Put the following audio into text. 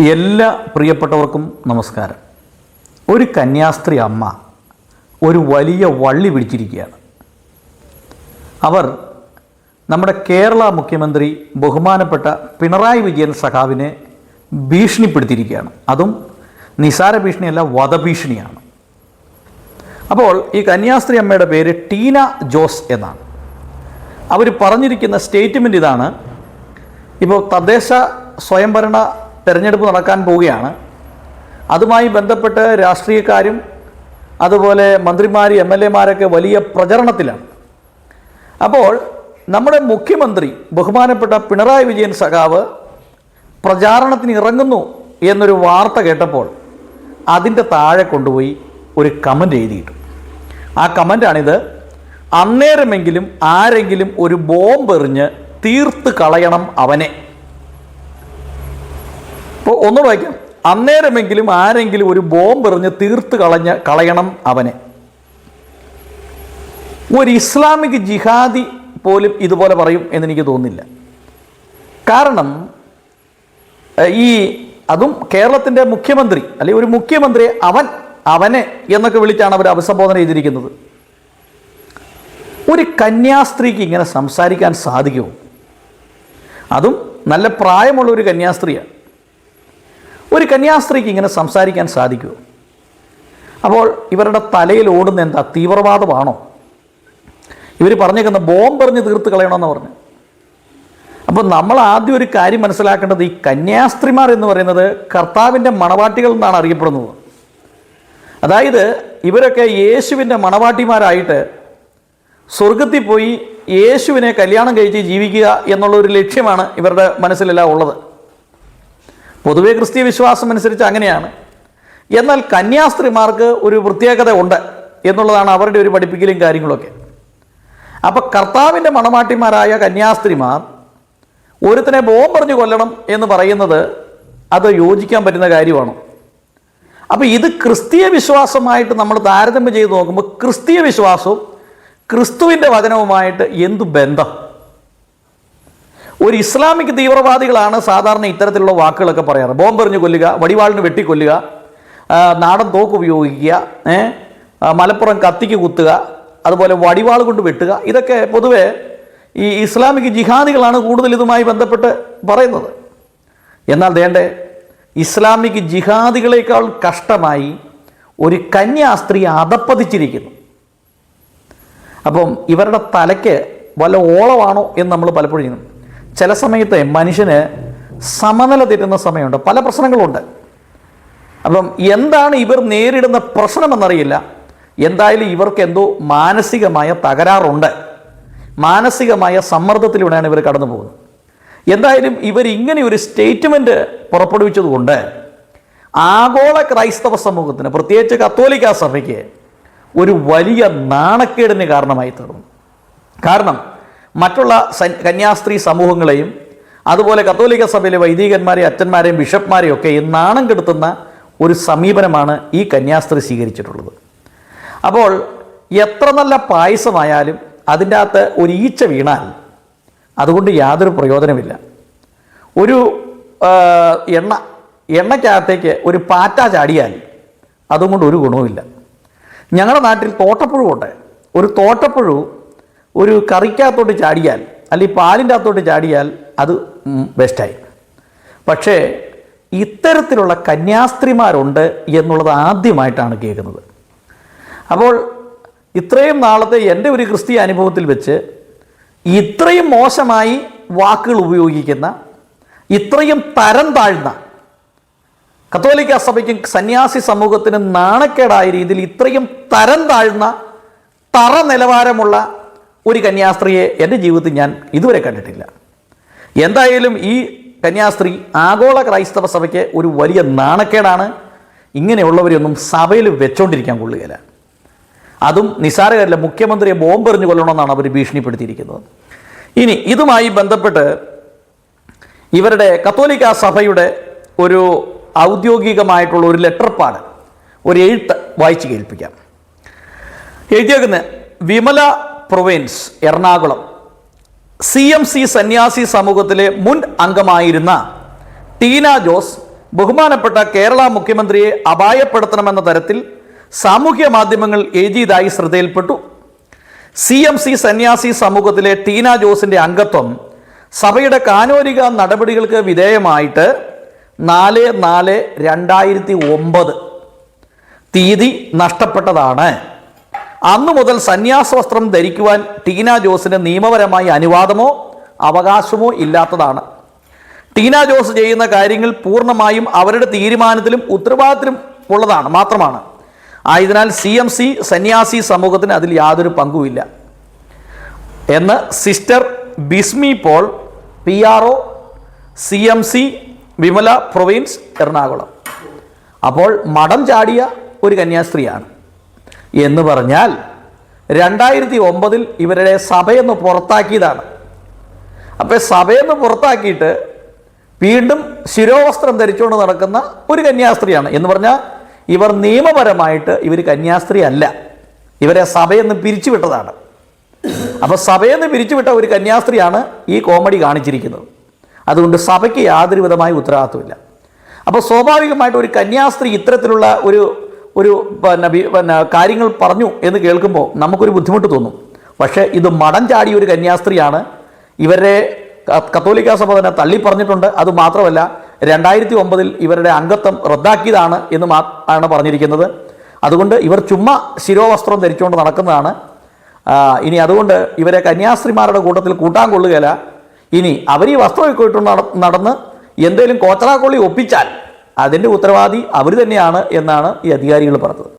എല്ലാ പ്രിയപ്പെട്ടവർക്കും നമസ്കാരം. ഒരു കന്യാസ്ത്രീ അമ്മ ഒരു വലിയ വള്ളി പിടിച്ചിരിക്കുകയാണ്. അവർ നമ്മുടെ കേരള മുഖ്യമന്ത്രി ബഹുമാനപ്പെട്ട പിണറായി വിജയൻ സഖാവിനെ ഭീഷണിപ്പെടുത്തിയിരിക്കുകയാണ്. അതും നിസാര ഭീഷണിയല്ല വധഭീഷണിയാണ്. അപ്പോൾ ഈ കന്യാസ്ത്രീ അമ്മയുടെ പേര് ടീന ജോസ് എന്നാണ്. അവർ പറഞ്ഞിരിക്കുന്ന സ്റ്റേറ്റ്മെന്റ് ഇതാണ്. ഇപ്പോൾ തദ്ദേശ സ്വയംഭരണ തെരഞ്ഞെടുപ്പ് നടക്കാൻ പോവുകയാണ്. അതുമായി ബന്ധപ്പെട്ട് രാഷ്ട്രീയക്കാരും അതുപോലെ മന്ത്രിമാർ എം എൽ എമാരൊക്കെ വലിയ പ്രചരണത്തിലാണ്. അപ്പോൾ നമ്മുടെ മുഖ്യമന്ത്രി ബഹുമാനപ്പെട്ട പിണറായി വിജയൻ സഖാവ് പ്രചാരണത്തിന് ഇറങ്ങുന്നു എന്നൊരു വാർത്ത കേട്ടപ്പോൾ അതിന്റെ താഴെ കൊണ്ടുപോയി ഒരു കമന്റ് എഴുതിയിട്ടു. ആ കമന്റാണിത് അന്നേരമെങ്കിലും ആരെങ്കിലും ഒരു ബോംബെറിഞ്ഞ് തീർത്ത് കളയണം അവനെ. ഇപ്പോൾ ഒന്നുകൂടെ വായിക്കാം. അന്നേരമെങ്കിലും ആരെങ്കിലും ഒരു ബോംബ് എറിഞ്ഞ് തീർത്ത് കളഞ്ഞ് കളയണം അവനെ. ഒരു ഇസ്ലാമിക് ജിഹാദി പോലും ഇതുപോലെ പറയും എന്നെനിക്ക് തോന്നുന്നില്ല. കാരണം ഈ അതും കേരളത്തിന്റെ മുഖ്യമന്ത്രി അല്ലെങ്കിൽ ഒരു മുഖ്യമന്ത്രി അവൻ അവനെ എന്നൊക്കെ വിളിച്ചാണ് അവർ അഭിസംബോധന ചെയ്തിരിക്കുന്നത്. ഒരു കന്യാസ്ത്രീക്ക് ഇങ്ങനെ സംസാരിക്കാൻ സാധിക്കുമോ? അതും നല്ല പ്രായമുള്ള ഒരു കന്യാസ്ത്രീയാണ്. ഒരു കന്യാസ്ത്രീക്ക് ഇങ്ങനെ സംസാരിക്കാൻ സാധിക്കുമോ അപ്പോൾ ഇവരുടെ തലയിൽ ഓടുന്ന എന്താ? തീവ്രവാദമാണോ? ഇവർ പറഞ്ഞേക്കുന്ന ബോംബ് എറിഞ്ഞ് തീർത്ത് കളയണമെന്ന് പറഞ്ഞു. അപ്പോൾ നമ്മൾ ആദ്യം ഒരു കാര്യം മനസ്സിലാക്കേണ്ടത് ഈ കന്യാസ്ത്രീമാർ എന്ന് പറയുന്നത് കർത്താവിന്റെ മണവാട്ടികൾ എന്നാണ് അറിയപ്പെടുന്നത്. അതായത് ഇവരൊക്കെ യേശുവിന്റെ മണവാട്ടിമാരായിട്ട് സ്വർഗത്തിൽ പോയി യേശുവിനെ കല്യാണം കഴിച്ച് ജീവിക്കുക എന്നുള്ള ഒരു ലക്ഷ്യമാണ് ഇവരുടെ മനസ്സിലെല്ലാം ഉള്ളത്. പൊതുവേ ക്രിസ്തീയ വിശ്വാസം അനുസരിച്ച് അങ്ങനെയാണ്. എന്നാൽ കന്യാസ്ത്രീമാർക്ക് ഒരു പ്രത്യേകത ഉണ്ട് എന്നുള്ളതാണ് അവരുടെ ഒരു പഠിപ്പിക്കലും കാര്യങ്ങളൊക്കെ. അപ്പോൾ കർത്താവിന്റെ മണമാട്ടിമാരായ കന്യാസ്ത്രീമാർ ഒരുത്തനെ പറഞ്ഞു കൊല്ലണം എന്ന് പറയുന്നത് അത് യോജിക്കാൻ പറ്റുന്ന കാര്യമാണ്. അപ്പോൾ ഇത് ക്രിസ്തീയ വിശ്വാസമായിട്ട് നമ്മൾ താരതമ്യം ചെയ്ത് നോക്കുമ്പോൾ ക്രിസ്തീയ വിശ്വാസവും ക്രിസ്തുവിന്റെ വചനവുമായിട്ട് എന്തു ബന്ധം? ഒരു ഇസ്ലാമിക് തീവ്രവാദികളാണ് സാധാരണ ഇത്തരത്തിലുള്ള വാക്കുകളൊക്കെ പറയാറ്. ബോംബെറിഞ്ഞ് കൊല്ലുക വടിവാളിന് വെട്ടിക്കൊല്ലുക നാടൻ തോക്ക് ഉപയോഗിക്കുക മലപ്പുറം കത്തിക്ക് കുത്തുക അതുപോലെ വടിവാൾ കൊണ്ട് വെട്ടുക ഇതൊക്കെ പൊതുവേ ഈ ഇസ്ലാമിക് ജിഹാദികളാണ് കൂടുതൽ ഇതുമായി ബന്ധപ്പെട്ട് പറയുന്നത്. എന്നാൽ വേണ്ടേ ഇസ്ലാമിക് ജിഹാദികളേക്കാൾ കഷ്ടമായി ഒരു കന്യാസ്ത്രീ അതപ്പതിച്ചിരിക്കുന്നു. അപ്പം ഇവരുടെ തലയ്ക്ക് വല്ല ഓളമാണോ എന്ന് നമ്മൾ പലപ്പോഴും ചെയ്യുന്നു ചില സമയത്ത് മനുഷ്യന് സമനില തെറ്റുന്ന സമയമുണ്ട്. പല പ്രശ്നങ്ങളുണ്ട്. അപ്പം എന്താണ് ഇവർ നേരിടുന്ന പ്രശ്നമെന്നറിയില്ല. എന്തായാലും ഇവർക്ക് എന്തോ മാനസികമായ തകരാറുണ്ട്. മാനസികമായ സമ്മർദ്ദത്തിലൂടെയാണ് ഇവർ കടന്നു പോകുന്നത് എന്തായാലും ഇവർ ഇങ്ങനെ ഒരു സ്റ്റേറ്റ്മെന്റ് പുറപ്പെടുവിച്ചതുകൊണ്ട് ആഗോള ക്രൈസ്തവ സമൂഹത്തിന് പ്രത്യേകിച്ച് കത്തോലിക്ക സഭയ്ക്ക് ഒരു വലിയ നാണക്കേടിന് കാരണമായി തീർന്നു കാരണം മറ്റുള്ള കന്യാസ്ത്രീ സമൂഹങ്ങളെയും അതുപോലെ കത്തോലിക്ക സഭയിലെ വൈദികന്മാരെയും അച്ഛന്മാരെയും ബിഷപ്പ്മാരെയും ഒക്കെ ഈ നാണം കെടുത്തുന്ന ഒരു സമീപനമാണ് ഈ കന്യാസ്ത്രീ സ്വീകരിച്ചിട്ടുള്ളത്. അപ്പോൾ എത്ര നല്ല പായസമായാലും അതിന്റെ അകത്ത് ഒരു ഈച്ച വീണാൽ അതുകൊണ്ട് യാതൊരു പ്രയോജനമില്ല. ഒരു എണ്ണ എണ്ണയ്ക്കകത്തേക്ക് ഒരു പാറ്റ ചാടിയാൽ അതുകൊണ്ട് ഒരു ഗുണവുമില്ല. ഞങ്ങളുടെ നാട്ടിൽ തോട്ടപ്പുഴുണ്ട് ഒരു തോട്ടപ്പുഴു ഒരു കറിക്കകത്തോട്ട് ചാടിയാൽ അല്ലെങ്കിൽ പാലിന്റെ അകത്തോട്ട് ചാടിയാൽ അത് ബെസ്റ്റായി പക്ഷേ ഇത്തരത്തിലുള്ള കന്യാസ്ത്രീമാരുണ്ട് എന്നുള്ളത് ആദ്യമായിട്ടാണ് കേൾക്കുന്നത്. അപ്പോൾ ഇത്രയും നാളത്തെ എന്റെ ഒരു ക്രിസ്തീയ അനുഭവത്തിൽ വെച്ച് ഇത്രയും മോശമായി വാക്കുകൾ ഉപയോഗിക്കുന്ന ഇത്രയും തരം താഴ്ന്ന കത്തോലിക്ക സഭയ്ക്കും സന്യാസി സമൂഹത്തിനും നാണക്കേടായ രീതിയിൽ ഇത്രയും തരം താഴ്ന്ന തറ നിലവാരമുള്ള ഒരു കന്യാസ്ത്രീയെ എന്റെ ജീവിതത്തിൽ ഞാൻ ഇതുവരെ കണ്ടിട്ടില്ല. എന്തായാലും ഈ കന്യാസ്ത്രീ ആഗോള ക്രൈസ്തവ സഭയ്ക്ക് ഒരു വലിയ നാണക്കേടാണ്. ഇങ്ങനെയുള്ളവരെയൊന്നും സഭയിൽ വെച്ചോണ്ടിരിക്കാൻ കൊള്ളുകയില്ല. അതും നിസാരകരില്ല മുഖ്യമന്ത്രിയെ ബോംബെറിഞ്ഞ് കൊല്ലണമെന്നാണ് അവർ ഭീഷണിപ്പെടുത്തിയിരിക്കുന്നത്. ഇനി ഇതുമായി ബന്ധപ്പെട്ട് ഇവരുടെ കത്തോലിക്ക സഭയുടെ ഒരു ഔദ്യോഗികമായിട്ടുള്ള ഒരു ലെറ്റർ പാട് ഒരു എഴുത്ത് വായിച്ച് കേൾപ്പിക്കാം. എഴുതിയേക്കുന്ന Vimala province Ernakulam. C M C സന്യാസി സമൂഹത്തിലെ മുൻ അംഗമായിരുന്ന ടീന ജോസ് ബഹുമാനപ്പെട്ട കേരള മുഖ്യമന്ത്രിയെ അപായപ്പെടുത്തണമെന്ന തരത്തിൽ സാമൂഹ്യ മാധ്യമങ്ങൾ എഴുതിയതായി ശ്രദ്ധയിൽപ്പെട്ടു. സി എം സി സന്യാസി സമൂഹത്തിലെ ടീന ജോസിന്റെ അംഗത്വം സഭയുടെ കാനോരിക നടപടികൾക്ക് വിധേയമായിട്ട് നാല് നാല് രണ്ടായിരത്തി ഒമ്പത് തീയതി നഷ്ടപ്പെട്ടതാണ്. അന്നു മുതൽ സന്യാസ വസ്ത്രം ധരിക്കുവാൻ ടീന ജോസിന് നിയമപരമായി അനുവാദമോ അവകാശമോ ഇല്ലാത്തതാണ്. ടീന ജോസ് ചെയ്യുന്ന കാര്യങ്ങൾ പൂർണമായും അവരുടെ തീരുമാനത്തിലും ഉത്തരവാദിത്തത്തിലും ഉള്ളതാണ് മാത്രമാണ്. ആയതിനാൽ സി എം സി സന്യാസി സമൂഹത്തിന് അതിൽ യാതൊരു പങ്കുമില്ല. എന്ന് sister Bismi Paul P R O C M C Vimala province Ernakulam. അപ്പോൾ മഠം ചാടിയ ഒരു കന്യാസ്ത്രീയാണ്. എന്ന് പറഞ്ഞാൽ രണ്ടായിരത്തി ഒമ്പതിൽ ഇവരുടെ സഭയെന്ന് പുറത്താക്കിയതാണ്. അപ്പോൾ സഭയെന്ന് പുറത്താക്കിയിട്ട് വീണ്ടും ശിരോവസ്ത്രം ധരിച്ചുകൊണ്ട് നടക്കുന്ന ഒരു കന്യാസ്ത്രീയാണ്. എന്ന് പറഞ്ഞാൽ ഇവർ നിയമപരമായിട്ട് ഇവർ കന്യാസ്ത്രീ അല്ല. ഇവരെ സഭയെന്ന് പിരിച്ചുവിട്ടതാണ്. അപ്പോൾ സഭയെന്ന് പിരിച്ചുവിട്ട ഒരു കന്യാസ്ത്രീയാണ് ഈ കോമഡി കാണിച്ചിരിക്കുന്നത്. അതുകൊണ്ട് സഭയ്ക്ക് യാതൊരു വിധമായ ഉത്തരവാദിത്വമില്ല. അപ്പോൾ സ്വാഭാവികമായിട്ട് ഒരു കന്യാസ്ത്രീ ഇത്തരത്തിലുള്ള ഒരു ഒരു പിന്നെ പിന്നെ കാര്യങ്ങൾ പറഞ്ഞു എന്ന് കേൾക്കുമ്പോൾ നമുക്കൊരു ബുദ്ധിമുട്ട് തോന്നും. പക്ഷേ ഇത് മടം ചാടിയ ഒരു കന്യാസ്ത്രീയാണ്. ഇവരെ കത്തോലിക്കാ സഭ തന്നെ തള്ളി പറഞ്ഞിട്ടുണ്ട് അത് മാത്രമല്ല രണ്ടായിരത്തി ഒമ്പതിൽ ഇവരുടെ അംഗത്വം റദ്ദാക്കിയതാണ് എന്ന് മാ ആണ് പറഞ്ഞിരിക്കുന്നത്. അതുകൊണ്ട് ഇവർ ചുമ്മാ ശിരോവസ്ത്രം ധരിച്ചുകൊണ്ട് നടക്കുന്നതാണ്. ഇനി അതുകൊണ്ട് ഇവരെ കന്യാസ്ത്രീമാരുടെ കൂട്ടത്തിൽ കൂട്ടാൻ കൊള്ളുകയില്ല. ഇനി അവർ ഈ വസ്ത്രമൊക്കെ ഇട്ട് നട- നടന്ന് എന്തെങ്കിലും കോച്ചറാക്കൊള്ളി ഒപ്പിച്ചാൽ അതിന്റെ ഉത്തരവാദി അവർ തന്നെയാണ് എന്നാണ് ഈ അധികാരികൾ പറഞ്ഞത്.